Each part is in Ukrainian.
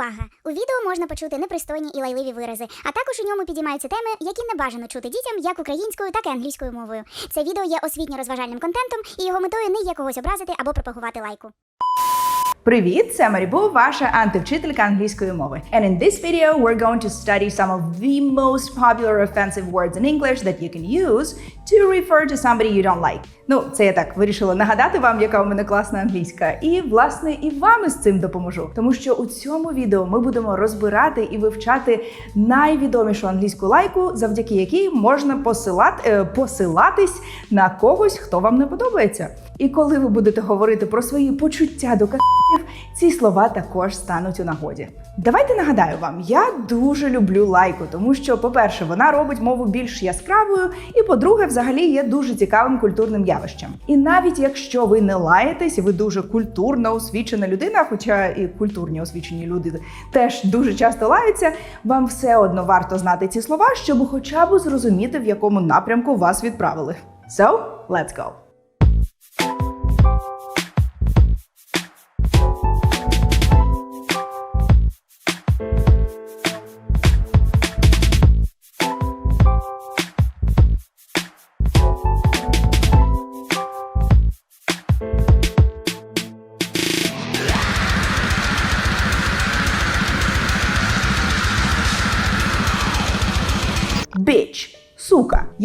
Увага! У відео можна почути непристойні і лайливі вирази, а також у ньому підіймаються теми, які не бажано чути дітям як українською, так і англійською мовою. Це відео є освітньо-розважальним контентом, і його метою не є когось образити або пропагувати лайку. Привіт, це Марібу, ваша антивчителька англійської мови. And in this video, we're going to study some of the most popular offensive words in English that you can use to refer to somebody you don't like. Ну, це я так вирішила нагадати вам, яка у мене класна англійська. І, власне, і вам із цим допоможу. Тому що у цьому відео ми будемо розбирати і вивчати найвідомішу англійську лайку, завдяки якій можна посилати, е, посилатись на когось, хто вам не подобається. І коли ви будете говорити про свої почуття до кахів, ці слова також стануть у нагоді. Давайте нагадаю вам, я дуже люблю лайку, тому що, по-перше, вона робить мову більш яскравою, і по-друге, взагалі є дуже цікавим культурним явищем. І навіть якщо ви не лаєтесь, ви дуже культурно освічена людина, хоча і культурні освічені люди теж дуже часто лаються, вам все одно варто знати ці слова, щоб хоча б зрозуміти, в якому напрямку вас відправили. So, let's go!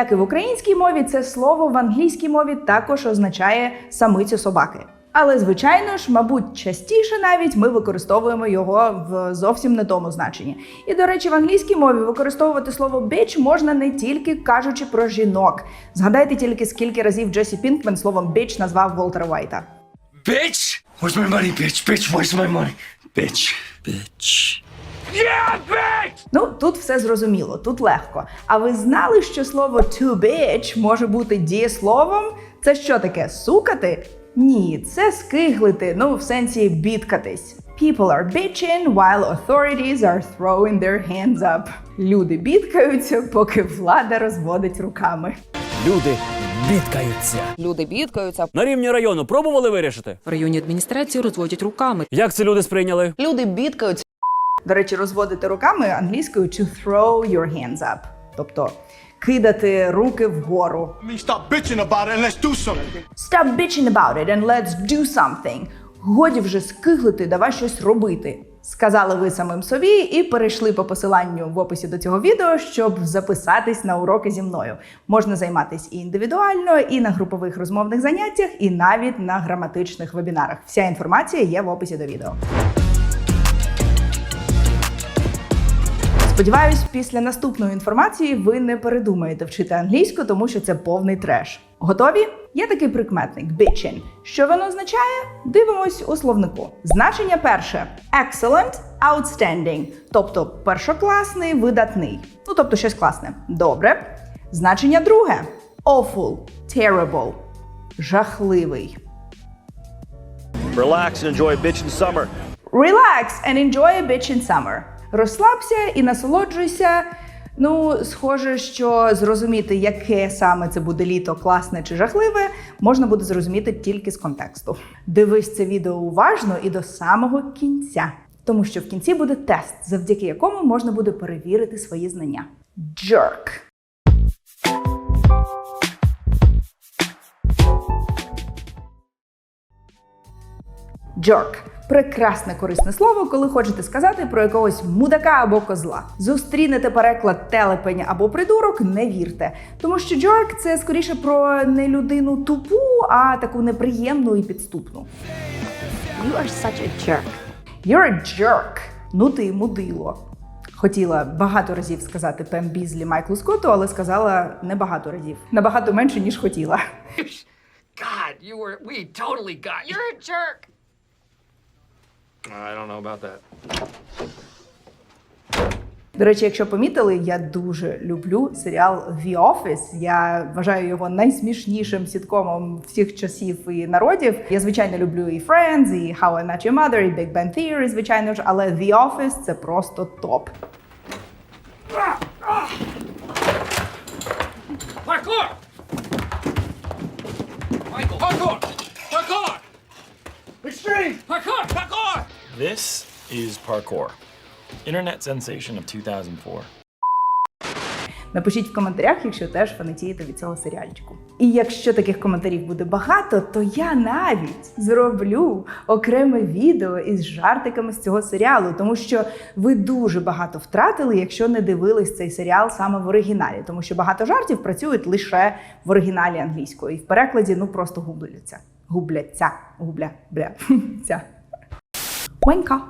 Як і в українській мові, це слово в англійській мові також означає самицю собаки. Але, звичайно ж, мабуть, частіше навіть ми використовуємо його в зовсім не тому значенні. І, до речі, в англійській мові використовувати слово bitch можна не тільки кажучи про жінок. Згадайте тільки, скільки разів Джесі Пінкмен словом bitch назвав Волтера Вайта. Bitch! Where's my money, bitch? Bitch, where's my money? Bitch. Bitch. Yeah, bitch! Ну, тут все зрозуміло, тут легко. А ви знали, що слово to bitch може бути дієсловом? Це що таке? Сукати? Ні, це скиглити, ну в сенсі бідкатись. People are bitching while authorities are throwing their hands up. Люди бідкаються, поки влада розводить руками. Люди бідкаються. Люди бідкаються. На рівні району пробували вирішити? В районі адміністрації розводять руками. Як це люди сприйняли? Люди бідкаються. До речі, розводити руками англійською to throw your hands up. Тобто кидати руки вгору. I mean, stop bitching about it and let's do something. Stop bitching about it and let's do something. Годі вже скиглити, давай щось робити. Сказали ви самим собі і перейшли по посиланню в описі до цього відео, щоб записатись на уроки зі мною. Можна займатися і індивідуально, і на групових розмовних заняттях, і навіть на граматичних вебінарах. Вся інформація є в описі до відео. Сподіваюсь, після наступної інформації ви не передумаєте вчити англійську, тому що це повний треш. Готові? Є такий прикметник bitchin. Що воно означає? Дивимось у словнику. Значення перше excellent, outstanding, тобто першокласний, видатний. Ну тобто щось класне. Добре. Значення друге awful, terrible, жахливий. Relax and enjoy a bitch in summer. Relax and enjoy a bitch in summer. Розслабся і насолоджуйся. Ну, схоже, що зрозуміти, яке саме це буде літо, класне чи жахливе, можна буде зрозуміти тільки з контексту. Дивись це відео уважно і до самого кінця, тому що в кінці буде тест, завдяки якому можна буде перевірити свої знання. Jerk. Jerk – прекрасне корисне слово, коли хочете сказати про якогось мудака або козла. Зустрінете переклад телепень або придурок, не вірте. Тому що jerk – це скоріше про не людину тупу, а таку неприємну і підступну. You are such a jerk. You're a jerk. Ну ти мудило. Хотіла багато разів сказати Пем Бізлі Майклу Скотту, але сказала небагато разів. Набагато менше, ніж хотіла. God, you were. We totally got you. You're a jerk. I don't know about that. До речі, якщо помітили, я дуже люблю серіал The Office. Я вважаю його найсмішнішим сіткомом всіх часів і народів. Я звичайно люблю і Friends, і How I Met Your Mother, і Big Bang Theory, звичайно ж, але The Office – це просто топ. Parkour! Michael, parkour! Parkour! Extreme! Parkour! Parkour! This is parkour. Internet sensation of 2004. Напишіть в коментарях, якщо теж фанатієте від цього серіальчику. І якщо таких коментарів буде багато, то я навіть зроблю окреме відео із жартиками з цього серіалу, тому що ви дуже багато втратили, якщо не дивились цей серіал саме в оригіналі, тому що багато жартів працюють лише в оригіналі англійською, і в перекладі ну просто губляться. Губляться, губля, бля, ця. Ванька.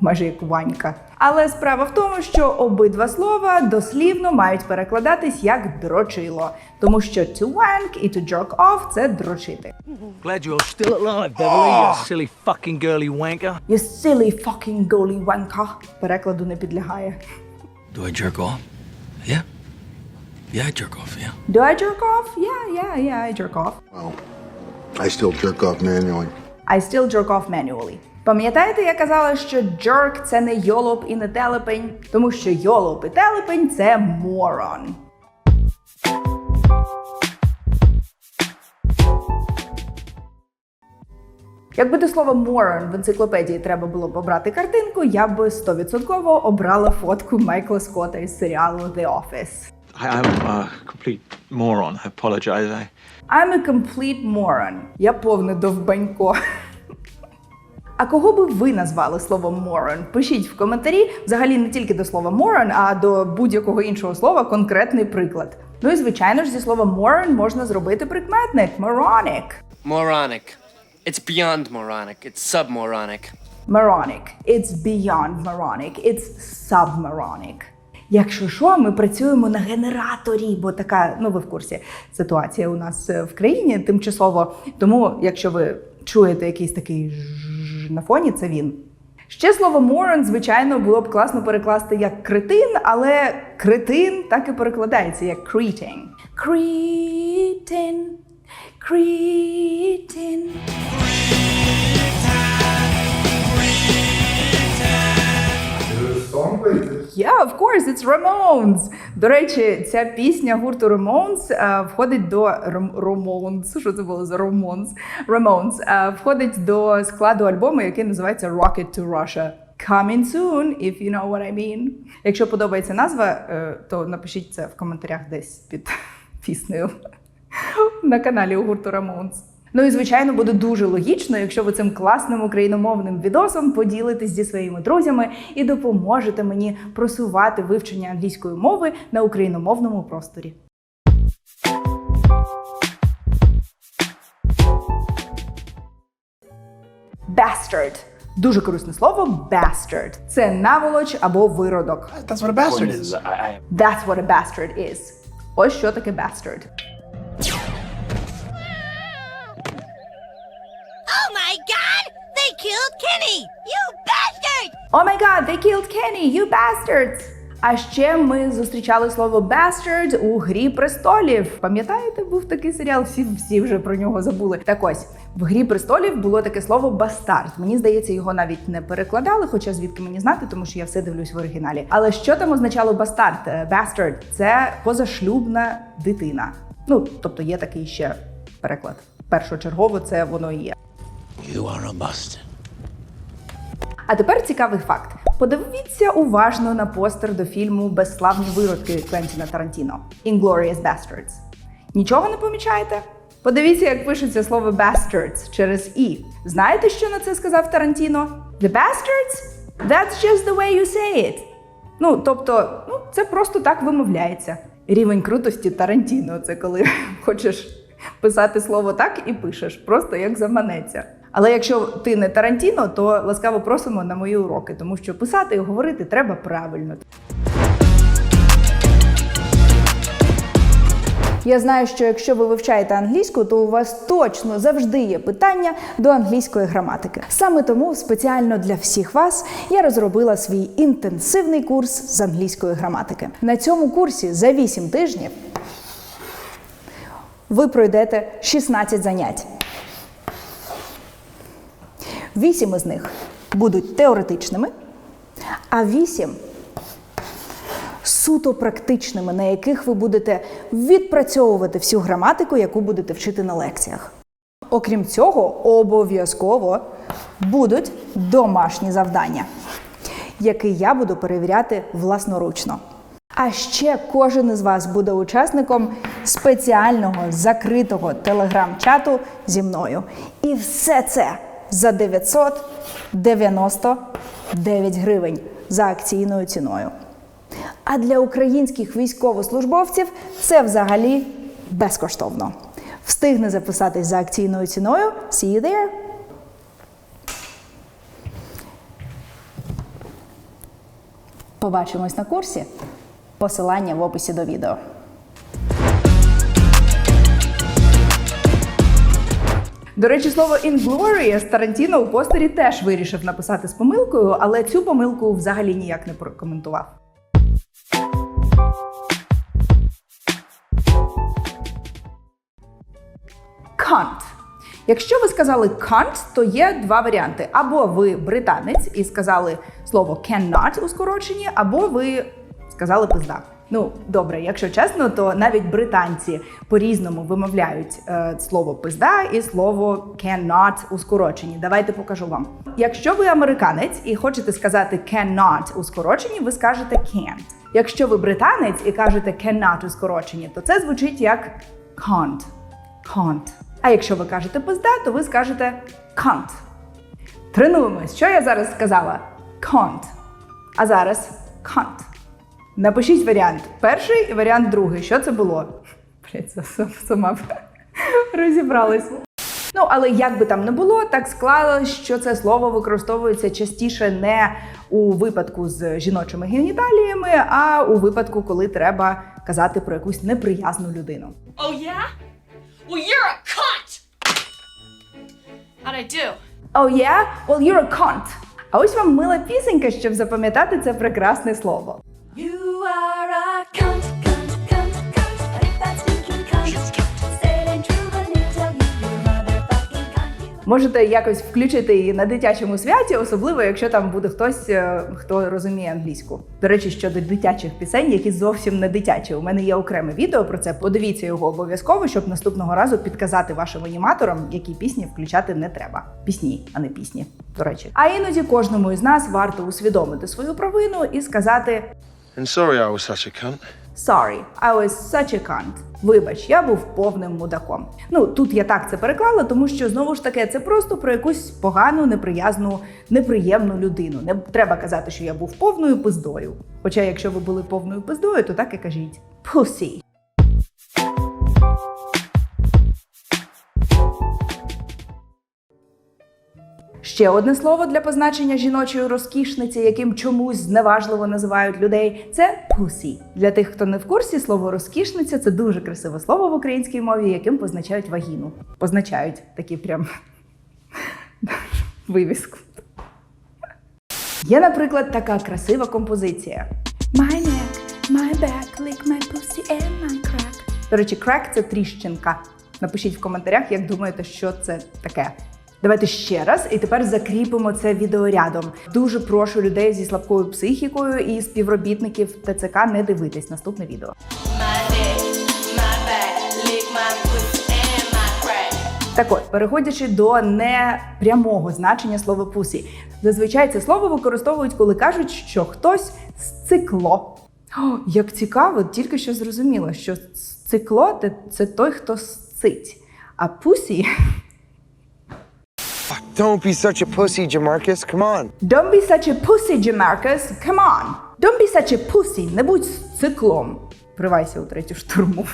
Майже як Ванька. Але справа в тому, що обидва слова дослівно мають перекладатись як дрочило, тому що to wank і to jerk off – це дрочити. Glad you're still alive, Beverly, you silly fucking girly wanker. You silly fucking goalie wanka. Перекладу не підлягає. Do I jerk off? Yeah. Yeah, I jerk off, yeah. Do I jerk off? Yeah, yeah, yeah, I jerk off. Well, I still jerk off manually. I still jerk off manually. Пам'ятаєте, я казала, що jerk – це не йолоп і не телепень, тому що йолоп і телепень – це moron. Якби до слова moron в енциклопедії треба було б обрати картинку, я би 100% обрала фотку Майкла Скотта із серіалу The Office. I am a complete moron. I apologize. I... I'm a complete moron. Я повне довбанько. А кого би ви назвали словом moron? Пишіть в коментарі взагалі не тільки до слова moron, а до будь-якого іншого слова конкретний приклад. Ну і звичайно ж зі слова moron можна зробити прикметник moronic. Moronic. It's beyond moronic. It's submoronic. Moronic. It's beyond moronic. It's submoronic. Якщо що, ми працюємо на генераторі, бо така, ну ви в курсі, ситуація у нас е, в країні тимчасово. Тому, якщо ви чуєте якийсь такий на фоні, це він. Ще слово moron, звичайно, було б класно перекласти як кретин, але кретин так і перекладається як cretin. Cretin. Cretin. Yeah, of course, it's Ramones. До речі, ця пісня гурту Ramones е, входить до Ram- Ramones. Що це було за Ramones? Ramones е, входить до складу альбому, який називається Rocket to Russia. Coming soon, if you know what I mean. Якщо подобається назва, е, то напишіть це в коментарях десь під піснею на каналі у гурту Ramones. Ну і звичайно буде дуже логічно, якщо ви цим класним україномовним відосом поділитесь зі своїми друзями і допоможете мені просувати вивчення англійської мови на україномовному просторі. Bastard. Дуже корисне слово bastard. Це наволоч або виродок. That's what a bastard is. That's what a bastard is. Ось що таке bastard. Killed Kenny! You bastard! Oh my god, they killed Kenny, you bastards! А ще ми зустрічали слово bastard у Грі престолів. Пам'ятаєте, був такий серіал? Всі всі вже про нього забули. Так ось в Грі престолів було таке слово бастард. Мені здається, його навіть не перекладали, хоча звідки мені знати, тому що я все дивлюсь в оригіналі. Але що там означало бастард? Е, Bastard – це позашлюбна дитина. Ну тобто є такий ще переклад. Першочергово це воно і є. You are a bastard. А тепер цікавий факт. Подивіться уважно на постер до фільму Безславні виродки Квентіна Тарантіно Inglorious Bastards. Нічого не помічаєте? Подивіться, як пишеться слово bastards через і. Знаєте, що на це сказав Тарантіно? The bastards? That's just the way you say it. Ну, тобто, ну, це просто так вимовляється. Рівень крутості Тарантіно це коли хочеш писати слово так і пишеш, просто як заманеться. Але якщо ти не Тарантіно, то ласкаво просимо на мої уроки, тому що писати і говорити треба правильно. Я знаю, що якщо ви вивчаєте англійську, то у вас точно завжди є питання до англійської граматики. Саме тому спеціально для всіх вас я розробила свій інтенсивний курс з англійської граматики. На цьому курсі за 8 тижнів ви пройдете 16 занять. Вісім із них будуть теоретичними, а вісім суто практичними, на яких ви будете відпрацьовувати всю граматику, яку будете вчити на лекціях. Окрім цього, обов'язково будуть домашні завдання. який я буду перевіряти власноручно. А ще кожен із вас буде учасником спеціального закритого телеграм-чату зі мною. І все це за 999 гривень за акційною ціною. А для українських військовослужбовців це взагалі безкоштовно. Встигне записатись за акційною ціною. See you there! Побачимось на курсі. Посилання в описі до відео. До речі, слово «inglorious» Тарантіно у постері теж вирішив написати з помилкою, але цю помилку взагалі ніяк не прокоментував. Can't. Якщо ви сказали can't, то є два варіанти: або ви британець і сказали слово cannot у скороченні, або ви сказали пизда. Ну, добре, якщо чесно, то навіть британці по-різному вимовляють е, слово пизда і слово cannot у скороченні. Давайте покажу вам. Якщо ви американець і хочете сказати cannot у скороченні, ви скажете can't. Якщо ви британець і кажете cannot у скороченні, то це звучить як can't. Can't. А якщо ви кажете пизда, то ви скажете can't. Тренуємось. Що я зараз сказала? Can't. А зараз can't. Напишіть варіант перший і варіант другий. Що це було? Блять, це сама б розібралась. Ну, але як би там не було, так склалось, що це слово використовується частіше не у випадку з жіночими геніталіями, а у випадку, коли треба казати про якусь неприязну людину. Oh, yeah? Well, you're a cunt! How'd I do? Oh yeah? Well, you're a cunt. А ось вам мила пісенька, щоб запам'ятати це прекрасне слово. Можете якось включити її на дитячому святі, особливо якщо там буде хтось, е, хто розуміє англійську. До речі, щодо дитячих пісень, які зовсім не дитячі. У мене є окреме відео про це. Подивіться його обов'язково, щоб наступного разу підказати вашим аніматорам, які пісні включати не треба. Пісні, а не пісні. До речі, а іноді кожному із нас варто усвідомити свою провину і сказати And sorry I was such a cunt. Sorry, I was such a cunt. Вибач, я був повним мудаком. Ну тут я так це переклала, тому що знову ж таки це просто про якусь погану, неприязну, неприємну людину. Не треба казати, що я був повною пиздою. Хоча, якщо ви були повною пиздою, то так і кажіть pussy. Ще одне слово для позначення жіночої розкішниці, яким чомусь зневажливо називають людей, це pussy. Для тих, хто не в курсі, слово розкішниця це дуже красиве слово в українській мові, яким позначають вагіну. Позначають такі прям вивіску. Є, наприклад, така красива композиція. My neck, my back, lick my pussy and my crack. До речі, crack – це тріщинка. Напишіть в коментарях, як думаєте, що це таке. Давайте ще раз, і тепер закріпимо це відеорядом. Дуже прошу людей зі слабкою психікою і співробітників ТЦК не дивитись наступне відео. Так от, переходячи до непрямого значення слова пусі. Зазвичай це слово використовують, коли кажуть, що хтось сцикло. О, як цікаво, тільки що зрозуміло, що сцикло це- це той, хто сцить. А пусі Don't be such a pussy, Jamarcus. Come on. Don't be such a pussy, Jamarcus. Come on. Don't be such a pussy. Не будь циклом. Вривайся у третю штурму.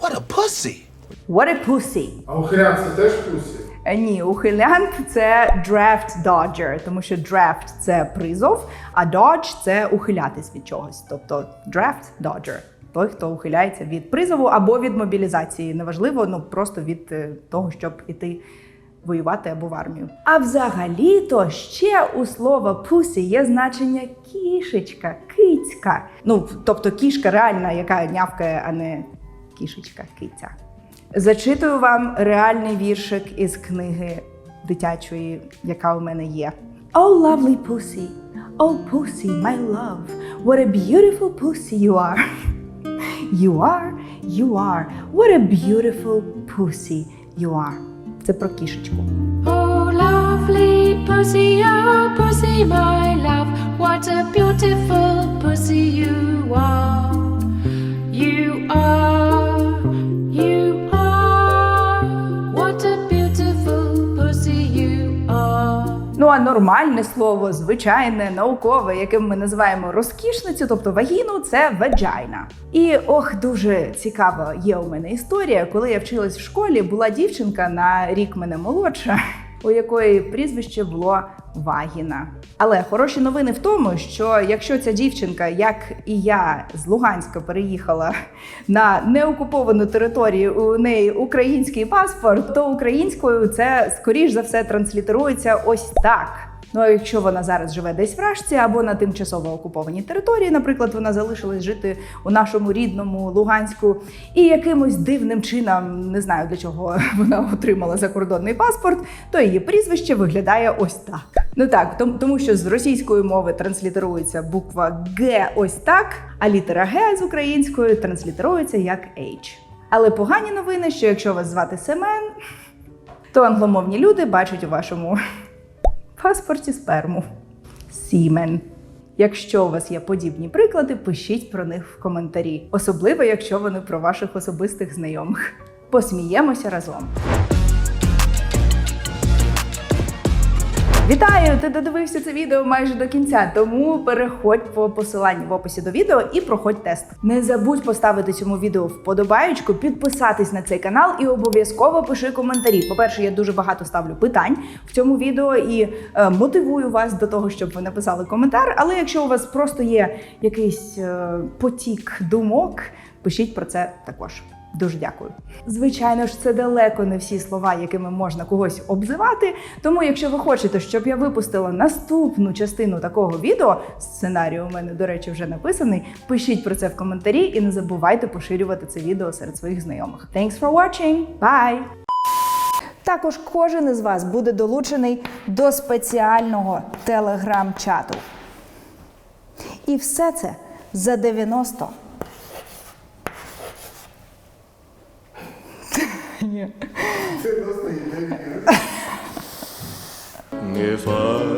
What a pussy. What a pussy. А ухилянці теж пусі? Е, Ні, ухилянт це draft dodger, тому що draft – це призов, а dodge – це ухилятись від чогось. Тобто draft dodger – той, хто ухиляється від призову або від мобілізації. Неважливо, ну просто від е, того, щоб іти воювати або в армію. А взагалі-то ще у слова пусі є значення кішечка, кицька. Ну, тобто кішка реальна, яка нявкає, а не кішечка, киця. Зачитую вам реальний віршик із книги дитячої, яка у мене є. Oh, lovely pussy, oh pussy, my love, what a beautiful pussy you are. You are, you are, what a beautiful pussy you are. Це про кішечку. Oh, lovely pussy, oh pussy, my love. What a beautiful pussy you are. You are, нормальне слово, звичайне, наукове, яким ми називаємо розкішницю, тобто вагіну, це ваджайна. І ох, дуже цікава є у мене історія. Коли я вчилась в школі, була дівчинка на рік мене молодша, у якої прізвище було Вагіна. Але хороші новини в тому, що якщо ця дівчинка, як і я з Луганська, переїхала на неокуповану територію, у неї український паспорт, то українською це скоріш за все транслітерується ось так. Ну а якщо вона зараз живе десь в Рашці або на тимчасово окупованій території, наприклад, вона залишилась жити у нашому рідному Луганську, і якимось дивним чином не знаю для чого вона отримала закордонний паспорт, то її прізвище виглядає ось так. Ну так, тому, що з російської мови транслітерується буква Г ось так, а літера Г з української транслітерується як H. Але погані новини, що якщо вас звати Семен, то англомовні люди бачать у вашому паспорті сперму. Сімен. Якщо у вас є подібні приклади, пишіть про них в коментарі, особливо якщо вони про ваших особистих знайомих. Посміємося разом. Вітаю! Ти додивився це відео майже до кінця, тому переходь по посиланню в описі до відео і проходь тест. Не забудь поставити цьому відео вподобаєчку, підписатись на цей канал і обов'язково пиши коментарі. По-перше, я дуже багато ставлю питань в цьому відео і е, мотивую вас до того, щоб ви написали коментар. Але якщо у вас просто є якийсь е, потік думок, пишіть про це також. Дуже дякую. Звичайно ж, це далеко не всі слова, якими можна когось обзивати. Тому, якщо ви хочете, щоб я випустила наступну частину такого відео, сценарій у мене, до речі, вже написаний. Пишіть про це в коментарі і не забувайте поширювати це відео серед своїх знайомих. Thanks for watching! Bye! Також кожен із вас буде долучений до спеціального телеграм-чату. І все це за 90 if I